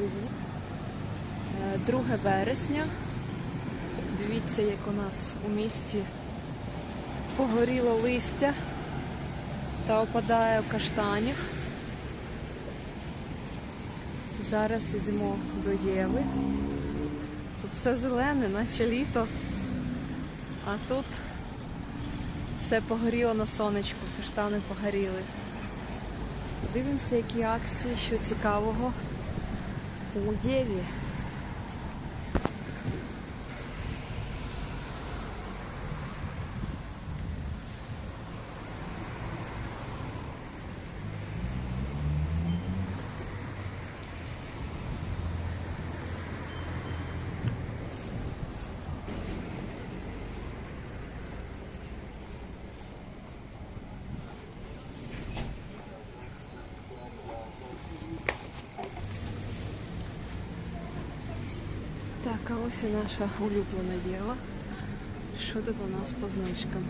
Е, 2 вересня. Дивіться, як у нас у місті погоріло листя та опадає в каштанів. Зараз йдемо до Єви. Тут все зелене, наче літо. А тут все погоріло на сонечку, каштани погоріли. Дивимося, які акції, що цікавого у Єві. Так, а ось і наша улюблена Єва. Що тут у нас по знижкам?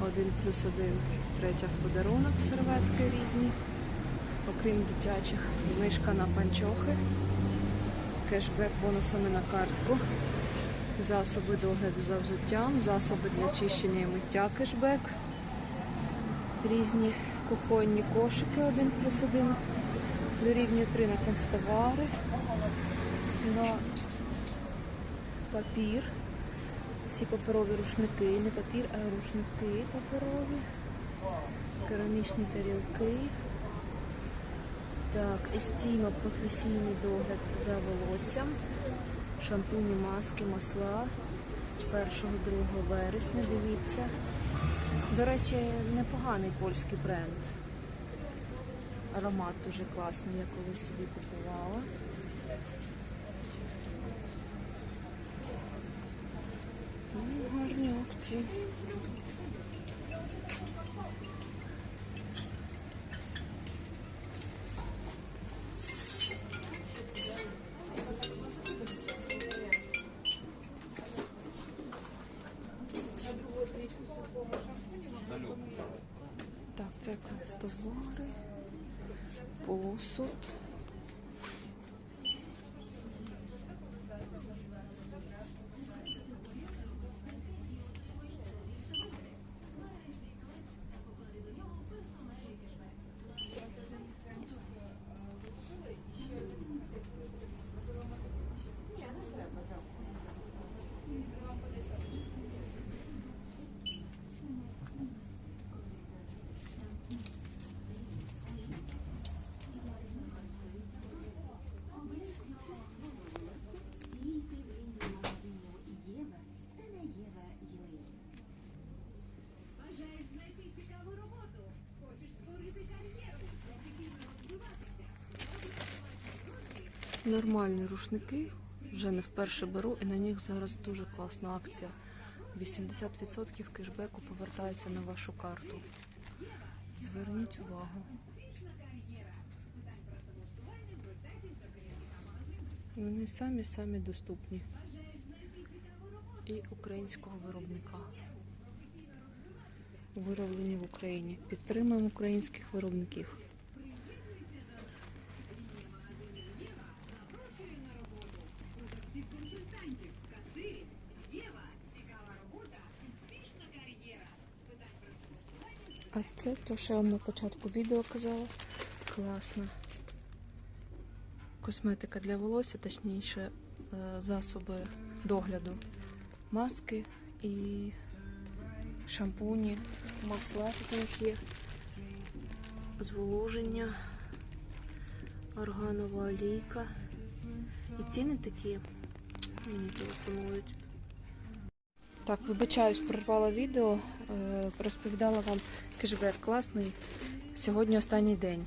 Один плюс один, третя в подарунок, серветки різні. Окрім дитячих, знижка на панчохи, кешбек бонусами на картку, засоби догляду за взуттям, засоби для чищення і миття кешбек, різні кухонні кошики один плюс один, дорівнює 3 на канцтовари на папір. Всі паперові рушники, не папір, а рушники паперові, керамічні тарілки. Так, естіма професійний догляд за волоссям, шампуні, маски, масла 1-2 вересня, дивіться. До речі, непоганий польський бренд. Аромат дуже класний, я колись собі купувала. Ну, Акції. Так, це канцтовари, посуд. Нормальні рушники. Вже не вперше беру, і на них зараз дуже класна акція. 80% кешбеку повертається на вашу карту. Зверніть увагу. Вони самі-самі доступні. І українського виробника. Вироблені в Україні. Підтримуємо українських виробників. А це то, що я вам на початку відео казала. Класно. Косметика для волосся, точніше, е, засоби догляду. Маски і шампуні, масла тут є. Зволоження, органова олійка. І ціни такі. Мені телефонують. Так, вибачаюсь, прорвала відео. е, Розповідала вам кешбек класний. Сьогодні останній день.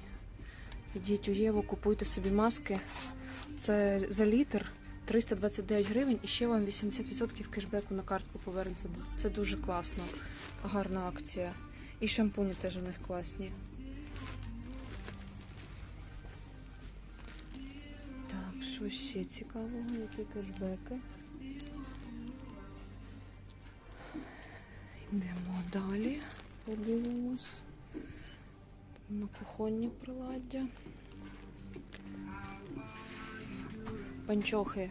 Ідіть у Єву, купуйте собі маски. Це за літр 329 гривень і ще вам 80% кешбеку на картку повернеться. Це дуже класно. Гарна акція. І шампуні теж у них класні. Що ще цікавого? Які кешбеки? Йдемо далі, подивимось на кухонні приладдя. Панчохи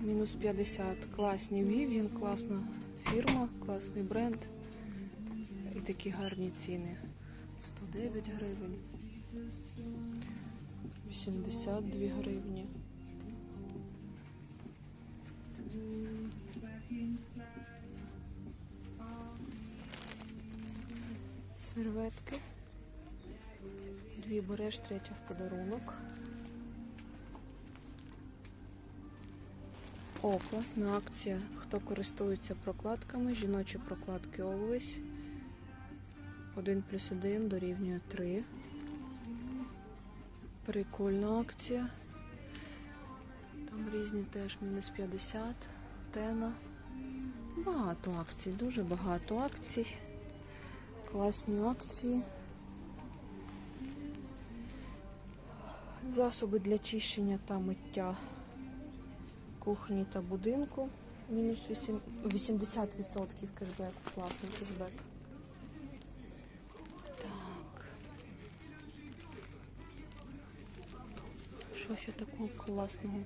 мінус 50. Класні Vivian, класна фірма, класний бренд. І такі гарні ціни. 109 гривень. 82 гривні. Серветки. Дві береш, третя в подарунок. О, класна акція. Хто користується прокладками, жіночі прокладки Always. 1 плюс 1 дорівнює 3. Прикольна акція. Там різні теж мінус 50, тена. Багато акцій, дуже багато акцій. Класні акції. Засоби для чищення та миття кухні та будинку. Мінус 80% кешбек. Класний кешбек. Що ще такого класного?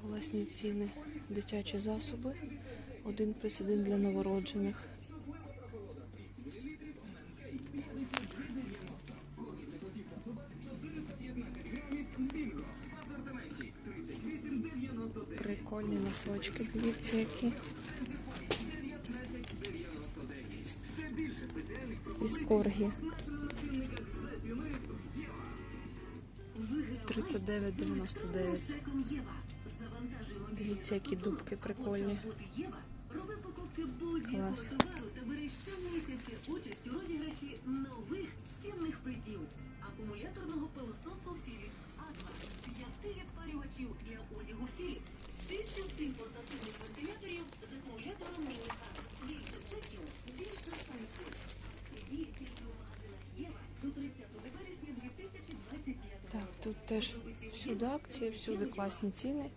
Класні ціни. Дитячі засоби. Один плюс один для новороджених. Прикольні носочки, дивіться які. Із коргі. 39,99. Дивіться, які дубки прикольні. Клас. Акумуляторного пилососу Philips A2. П'яти відпарювачів для одягу Philips. Тисячу цих портативних вентиляторів з акумулятором міні-А. Більше чеків, більше функцій. Діє тільки у магазинах Єва до 30 вересня 2025 Так, тут теж всюди акції, всюди класні ціни.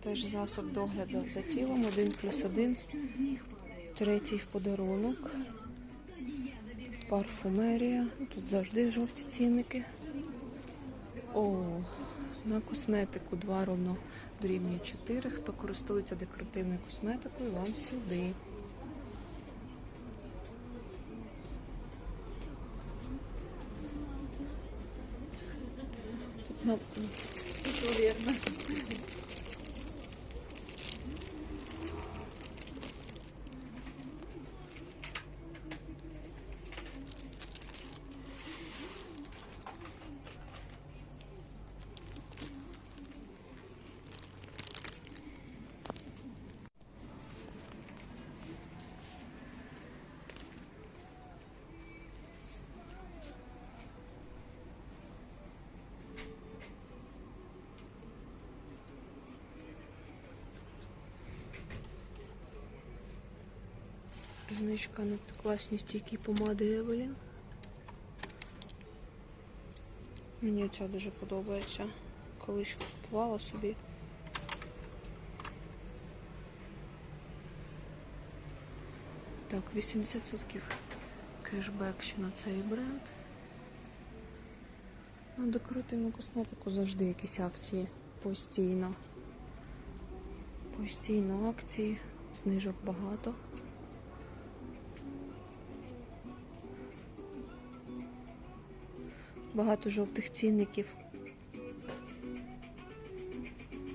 Теж засоб догляду за тілом, один плюс один. Третій в подарунок. Парфумерія. Тут завжди жовті цінники. О, на косметику 2 ровно дорівнює 4. Хто користується декоративною косметикою, вам сюди. Тут на... Наверное. Знижка на класні стійкі помади Евелін. Мені ця дуже подобається. Колись купувала собі. Так, 80% кешбек ще на цей бренд. Ну, декоративну косметику завжди якісь акції. Постійно. Постійно акції, знижок багато. Багато жовтих цінників.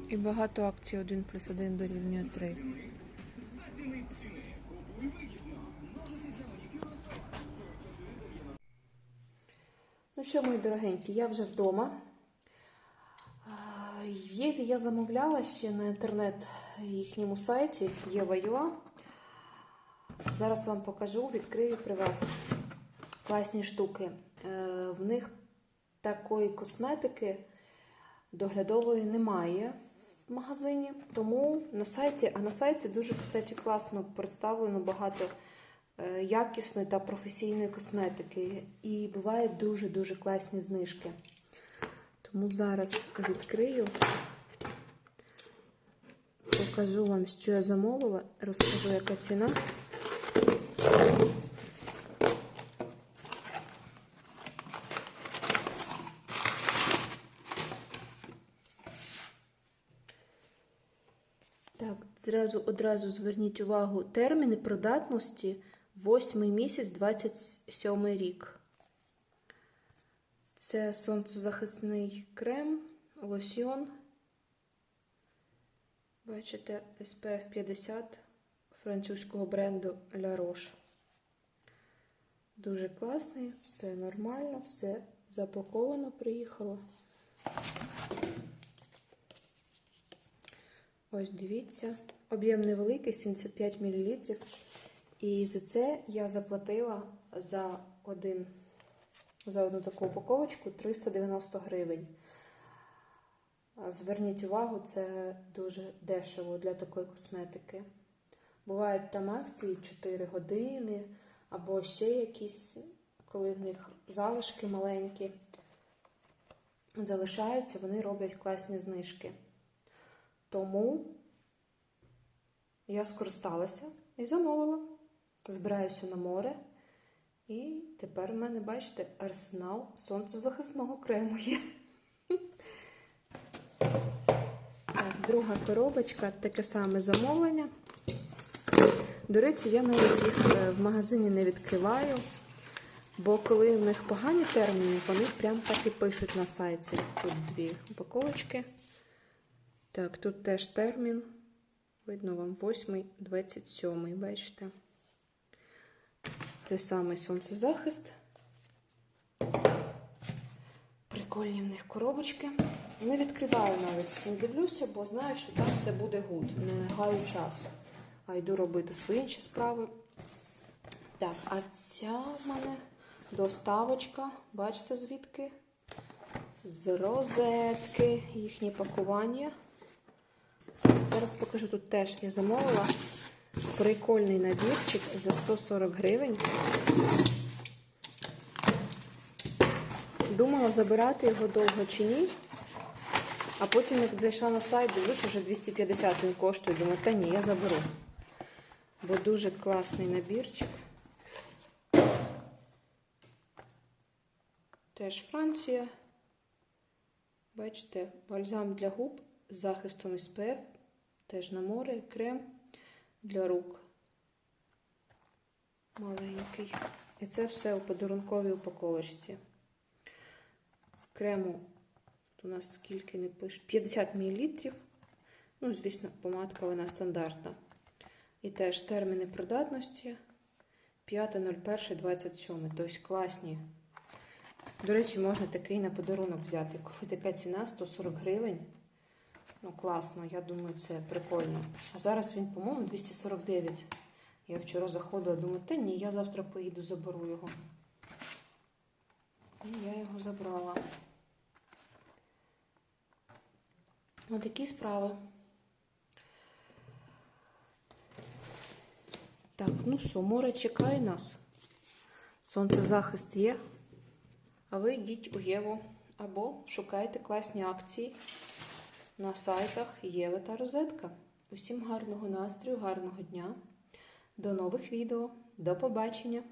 І багато акцій 1 плюс 1 дорівнює 3. Ну що, мої дорогенькі, я вже вдома. Єві я замовляла ще на інтернет їхньому сайті Єва.ua. Зараз вам покажу, відкрию при вас класні штуки. Е, В них такої косметики доглядової немає в магазині, тому на сайті, а на сайті дуже кстати, класно представлено багато е, якісної та професійної косметики. І бувають дуже-дуже класні знижки. Тому зараз відкрию, покажу вам, що я замовила, розкажу, яка ціна. Зразу одразу зверніть увагу, терміни придатності 8 місяць 27 рік. Це сонцезахисний крем, лосьйон. Бачите, SPF 50 французького бренду La Roche. Дуже класний, все нормально, все запаковано, приїхало. Ось дивіться. Об'єм невеликий, 75 мл. І за це я заплатила за, один, за одну таку упаковочку 390 гривень. Зверніть увагу, це дуже дешево для такої косметики. Бувають там акції 4 години, або ще якісь, коли в них залишки маленькі залишаються, вони роблять класні знижки. Тому я скористалася і замовила. Збираюся на море. І тепер в мене, бачите, арсенал сонцезахисного крему є. Так, друга коробочка, таке саме замовлення. До речі, я навіть їх е, в магазині не відкриваю, бо коли в них погані терміни, вони прям так і пишуть на сайті. Тут дві упаковочки. Так, тут теж термін. Видно вам 8, 27, бачите. Це самий сонцезахист. Прикольні в них коробочки. Не відкриваю навіть, не дивлюся, бо знаю, що там все буде гуд. Не гаю часу. А йду робити свої інші справи. Так, а ця в мене доставочка. Бачите звідки? З розетки, їхнє пакування. Зараз покажу, тут теж я замовила прикольний набірчик за 140 гривень. Думала забирати його довго чи ні. А потім, як зайшла на сайт, дивлюсь, вже 250 він коштує. Думаю, та ні, я заберу. Бо дуже класний набірчик. Теж Франція. Бачите, бальзам для губ з захистом SPF. Теж на море, крем для рук. Маленький. І це все у подарунковій упаковочці. Крему у нас скільки не пишуть. 50 мл. Ну, звісно, помадка вона стандартна. І теж терміни придатності 5.01.27. Тобто класні. До речі, можна такий на подарунок взяти. Коли така ціна 140 гривень. Ну, класно, я думаю, це прикольно. А зараз він, по-моєму, 249. Я вчора заходила, думаю, та ні, я завтра поїду, заберу його. І я його забрала. Отакі справи. Так, ну що, море чекає нас. Сонцезахист є. А ви йдіть у Єву або шукайте класні акції на сайтах Єва та Розетка. Усім гарного настрою, гарного дня. До нових відео. До побачення!